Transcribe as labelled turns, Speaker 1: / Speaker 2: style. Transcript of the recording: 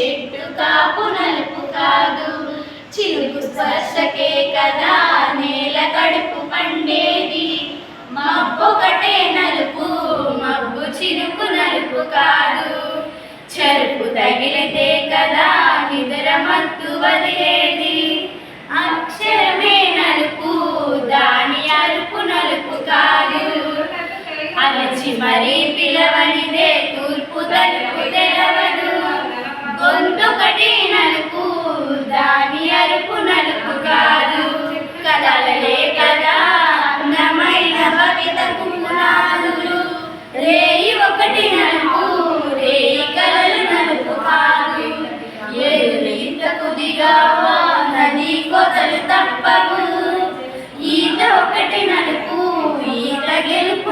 Speaker 1: చెట్టు కాపు నలుపు కాదు. చిలుకు స్పర్శకే కదా నేల కడుపు పండేది. మబ్బొకటే నలుపు మబ్బు చిరుకు నలుపు కాదు. చెరుపు తగిలితే కదా నిద్ర మత్తు వదిలేది. అక్షరమే నలుపు దాని అరుపు నలుపు కాదు. అలచి మరీ పిలవనిదే తూర్పు కొద్దిగా నది కొతలు తప్పవు. ఈత ఒకటి నడుపు ఈత గెలుపు